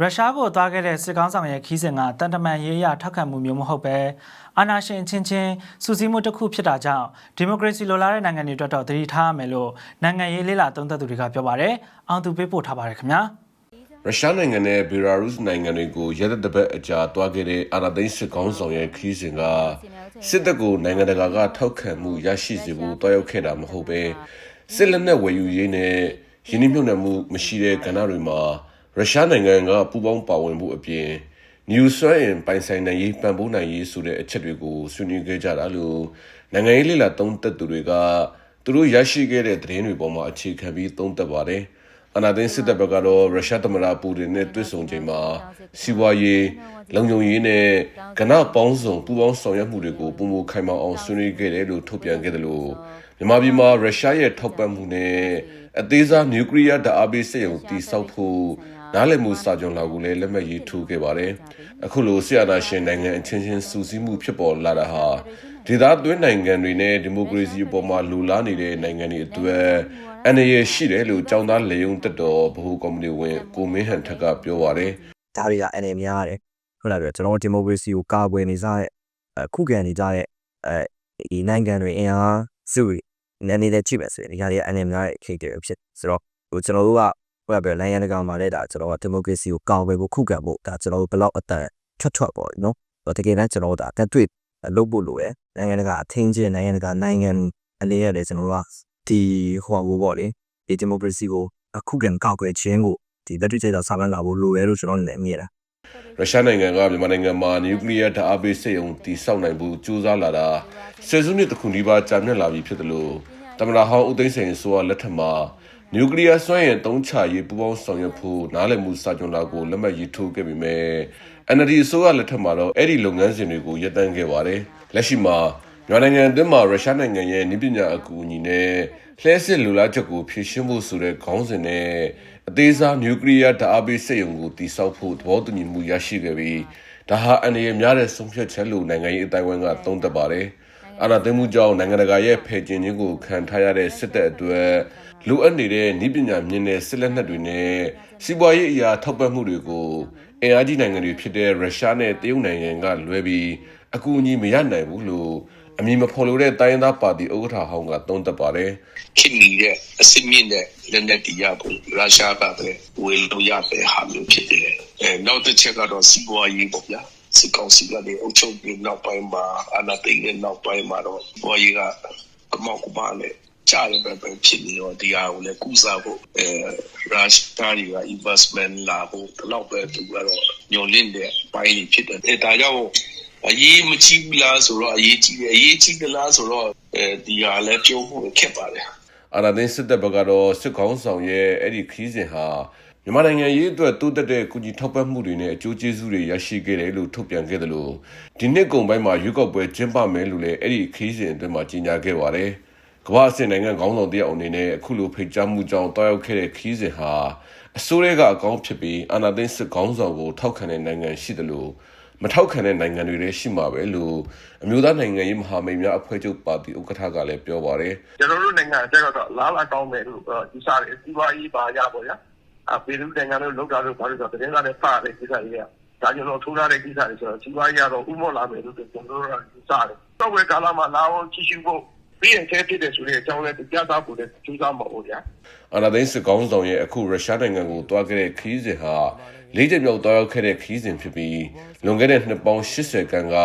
ရုရှားကိုသွားခဲ့တဲ့စစ်ကောင်းဆောင်ရဲ့ခီးစဉ်ကတန်တမန်ရေးအရထောက်ခံမှုမျိုးမဟုတ်ပဲအာဏာရှင်အချင်းချင်းစူးစီးမှုတစ်ခုဖြစ်တာကြောင့်ဒီမိုကရေစီလိုလားတဲ့နိုင်ငံတွေအတွက်တော့သတိထားရမယ်လို့နိုင်ငံရေးလေးလာသုံးသပ်သူတွေကပြောပါတယ်။အောင်သူပေးပို့ထားပါတယ်ခင်ဗျာ။ရုရှားနိုင်ငံနဲ့ဘီလာရုစ်နိုင်ငံတွေကိုရတဲ့တပတ်အကြာတွားခဲ့တဲ့အာဏာသိမ်းစစ်ကောင်းဆောင်ရဲ့ခီးစဉ်ကစစ်တပ်ကိုနိုင်ငံတကာကထောက်ခံမှုရရှိစေဖို့တွားရောက်ခဲ့တာမဟုတ်ပဲစစ်လက်နက်ဝယ်ယူရေးနဲ့ယင်းနှိမ့်ညွတ်နှံမှုမရှိတဲ့ကဏ္ဍတွေမှာ ရုရှားနိုင်ငံကပူးပေါင်းပါဝင်မှုအပြင် New Sweden ပိုင်ဆိုင်နိုင်ရေးပံ့ပိုးနိုင်ရေးဆိုတဲ့အချက်တွေကိုဆွေးနွေးခဲ့ကြတာလို့နိုင်ငံရေးလှိလာသုံးသက်သူတွေကသူတို့ရရှိခဲ့တဲ့သတင်းတွေပေါ်မှာအခြေခံပြီးသုံးသပ်ပါတယ်။အနာသိန်းစစ်တပ်ဘက်ကတော့ရုရှားသမ္မတပူတင်နဲ့တွေ့ဆုံချိန်မှာစီးပွားရေးလုံခြုံရေးနဲ့ကဏ္ဍပေါင်းစုံပူးပေါင်းဆောင်ရွက်မှုတွေကိုပုံမခိုင်မာအောင်ဆွေးနွေးခဲ့တယ်လို့ထုတ်ပြန်ခဲ့တယ်လို့မြန်မာပြည်မှာရုရှားရဲ့ထောက်ပံ့မှုနဲ့အသေးစားနျူကလ িয়ার ဓာတ်အားပေးစက်ရုံတည်ဆောက်ဖို့ နားလည်မှုစာချုပ်လာကိုလည်းလက်မှတ်ရေးထိုးခဲ့ပါတယ်။အခုလိုဆီယနာရှင်နိုင်ငံအချင်းချင်းစူးစီးမှုဖြစ်ပေါ်လာတာဟာဒေသတွင်းနိုင်ငံတွေနဲ့ဒီမိုကရေစီအပေါ်မှာလူလားနေတဲ့နိုင်ငံတွေအတွက်အနေရရှိတယ်လို့ចောင်းသားလေယုံတက်တော်ဗဟိုကော်မတီဝင်ကိုမင်းဟန်ထက်ကပြောပါတယ်ဒါတွေကအနေများရတယ်ဟုတ်လားပြကျွန်တော်ဒီမိုကရေစီကိုကာကွယ်နေကြတဲ့အခုခံနေကြတဲ့အဲဒီနိုင်ငံတွေအင်အားစုတွေနည်းနည်းလေးကြည့်မယ်ဆိုရင်ဒီဟာတွေကအနေများတဲ့အခက်အခဲတွေဖြစ်ဆိုတော့ဟိုကျွန်တော်တို့က ဟိုကပြောလိုင်းရန်တကောင်မှာလည်းဒါကျွန်တော်ကဒီမိုကရေစီကိုကာကွယ်ဖို့ခုခံဖို့ဒါကျွန်တော်တို့ဘယ်လောက်အတန်ထွက်ထွက်ပေါ့နော်တကယ်တမ်းကျွန်တော်တို့ဒါတက်တွေ့လုပ်ဖို့လိုရယ်နိုင်ငံတကာအထင်းချင်းနိုင်ငံတကာနိုင်ငံအနေနဲ့လည်းကျွန်တော်တို့ကဒီဟိုဘောပေါ့လေဒီဒီမိုကရေစီကိုအခုခံကာကွယ်ခြင်းကိုဒီလက်တွေ့ကျကျဆောင်ရွက်လာဖို့လိုရယ်လို့ကျွန်တော်လည်းမြင်တာရုရှားနိုင်ငံကမြန်မာနိုင်ငံမှာနျူကလ িয়ার ဓာတ်အားပေးစက်ရုံတည်ဆောက်နိုင်ဖို့ကြိုးစားလာတာဆယ်စုနှစ်တစ်ခုနီးပါးကြာမြင့်လာပြီဖြစ်တယ်လို့တမန်တော်ဟောင်းဦးသိန်းစိန်ဆိုရလက်ထက်မှာ နျူကလ িয়ার စွမ်းရည်တုံးချရေးပူးပေါင်းဆောင်ရွက်ဖို့နားလည်မှုစာချုပ်လာကိုလက်မှတ်ရေးထိုးခဲ့ပေမဲ့ NLD အစိုးရလက်ထက်မှာတော့အဲ့ဒီလုပ်ငန်းစဉ်တွေကိုရပ်တန့်ခဲ့ပါတယ်လက်ရှိမှာမြန်မာနိုင်ငံအတွင်းမှာရုရှားနိုင်ငံရဲ့နည်းပညာအကူအညီနဲ့လှည့်စစ်လူလားချက်ကိုဖြည့်ရှင်းဖို့ဆိုတဲ့ခေါင်းစဉ်နဲ့အသေးစားနျူကလ িয়ারဓာတ်အားပေးစက်ရုံကိုတည်ဆောက်ဖို့သဘောတူညီမှုရရှိခဲ့ပြီးဒါဟာအနေရများတဲ့ဆုံးဖြတ်ချက်လို့နိုင်ငံရေးအတိုင်းအဝန်းကသုံးသပ်ပါတယ်။ အာဏာသိမ်းမှုကြောင့်နိုင်ငံတကာရဲ့ဖယ်ကျဉ်ခြင်းကိုခံထားရတဲ့စစ်တပ်အတွက်လိုအပ်နေတဲ့နည်းပညာမြင့်တဲ့စစ်လက်နက်တွေနဲ့စီးပွားရေးအရာထောက်ပံ့မှုတွေကိုအင်အားကြီးနိုင်ငံတွေဖြစ်တဲ့ရုရှားနဲ့တရုတ်နိုင်ငံကလွဲပြီးအကူအညီမရနိုင်ဘူးလို့အမည်မဖော်လိုတဲ့တိုင်းရင်းသားပါတီဥက္ကဋ္ဌဟောင်းကသုံးသပ်ပါတယ်ခင်မီတဲ့အစစ်မြင့်တဲ့လက်နက်တရားကိုရုရှားကပဲဝယ်လို့ရတဲ့ဟာမျိုးဖြစ်တယ်။အဲနောက်တစ်ချက်ကတော့စီးပွားရေးပေါ့ဗျာ။ စစ်ကောင်စီကနေအုပ်ချုပ်ပြီးနောက်ပိုင်းမှာအနာသိတဲ့နောက်ပိုင်းမှာတော့ဘွားကြီးကကမောက်ကပါနဲ့ကြားရပဲဖြစ်နေတော့ဒီဟာကိုလည်းကုစားဖို့အဲရုရှားတွေက investment လာဖို့တော့ပဲသူကတော့ညှို့လင့်တဲ့ပိုင်းတွေဖြစ်တယ်။အဲဒါကြောင့်အရေးမကြီးဘူးလားဆိုတော့အရေးကြီးတယ်အရေးကြီးသလားဆိုတော့အဲဒီဟာလည်းပြောဖို့ခက်ပါတယ်အာနာသိန်းစစ်တပ်ဘက်ကတော့စစ်ကောင်းဆောင်ရဲ့အဲ့ဒီခီးစဉ်ဟာ မြန်မာနိုင်ငံရေးအတွက်တိုးတက်တဲ့ကုကြီးထောက်ပံ့မှုတွေနဲ့အကျိုးကျေးဇူးတွေရရှိခဲ့တယ်လို့ထုတ်ပြန်ခဲ့တယ်လို့ဒီနှစ်ကုန်ပိုင်းမှာရွေးကောက်ပွဲကျင်းပမယ်လို့လည်းအဲ့ဒီခီးစဉ်အတွင်းမှာကြေညာခဲ့ပါတယ်။ကမ္ဘာအဆင့်နိုင်ငံခေါင်းဆောင်တယောက်အနေနဲ့အခုလိုဖိတ်ကြားမှုကြောင့်တောက်ရောက်ခဲ့တဲ့ခီးစဉ်ဟာအစိုးရကအကောင်းဖြစ်ပြီးအာနာသိန်းစစ်ကောင်းဆောင်ကိုထောက်ခံတဲ့နိုင်ငံရှိတယ်လို့မထောက်ခံတဲ့နိုင်ငံတွေလည်းရှိမှာပဲလို့အမျိုးသားနိုင်ငံရေးမဟာမိတ်များအဖွဲ့ချုပ်ပါတီဥက္ကဋ္ဌကလည်းပြောပါတယ်ကျွန်တော်တို့နိုင်ငံကျတော့လားလာကောင်းမယ်လို့ယူဆတယ်စီးပွားရေးပါရပါဗျာအ ပေလူနိုင်ငံတို့လောက်တာတို့ဘာလို့ဆိုတော့တင်းသားနဲ့ဖတဲ့ကိစ္စကြီးကဒါကျွန်တော်ထိုးထားတဲ့ကိစ္စတွေဆိုတော့စီးပွားရေးကတော့ဥမော့လာမယ်လို့ကျွန်တော်တို့ကယူဆတယ်တော့ဝယ်ကာလမှာလာအောင်ချီရှုဖို့ပြီးရင်ကျဲဖြစ်တယ်ဆိုတဲ့အကြောင်းလည်းကြားသားဖို့လည်းကြိုးစားမှာပေါ့ဗျာအာနာသိန်းစစ်ကောင်းဆောင်ရဲ့အခုရုရှားနိုင်ငံကိုတွားခဲ့တဲ့ခီးစဉ်ဟာလေးချက်မြောက်တွားရောက်ခဲ့တဲ့ခီးစဉ်ဖြစ်ပြီးလွန်ခဲ့တဲ့နှစ်ပေါင်း80ခန်းက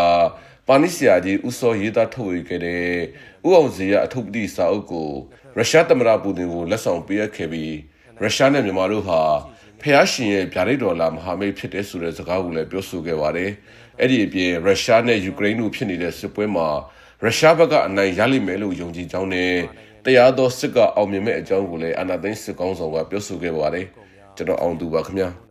ပါနိဆီယာကြီးဥစောရေးသားထုတ်ဝေခဲ့တဲ့ဥအောင်စီရအထုပ်ပတိစာအုပ်ကိုရုရှားသမ္မတပူတင်ကိုလက်ဆောင်ပေးအပ်ခဲ့ပြီး ရုရှားနဲ့မြန်မာတို့ဟာဖျားရှင်ရဲ့ဗျာဒိတ်တော်လာမဟာမိတ်ဖြစ်တဲ့ဆိုတဲ့စကားကိုလည်းပြောဆိုခဲ့ပါတယ်။အဲ့ဒီအပြင်ရုရှားနဲ့ယူကရိန်းတို့ဖြစ်နေတဲ့စစ်ပွဲမှာရုရှားဘက်ကအနိုင်ရလိမ့်မယ်လို့ယုံကြည်ကြောင်းနဲ့တရားတော်စစ်ကအောင်မြင်မဲ့အကြောင်းကိုလည်းအာနာသိန်းစစ်ကောင်းဆောင်ကပြောဆိုခဲ့ပါတယ်။ကျွန်တော်အောင်သူပါခင်ဗျာ။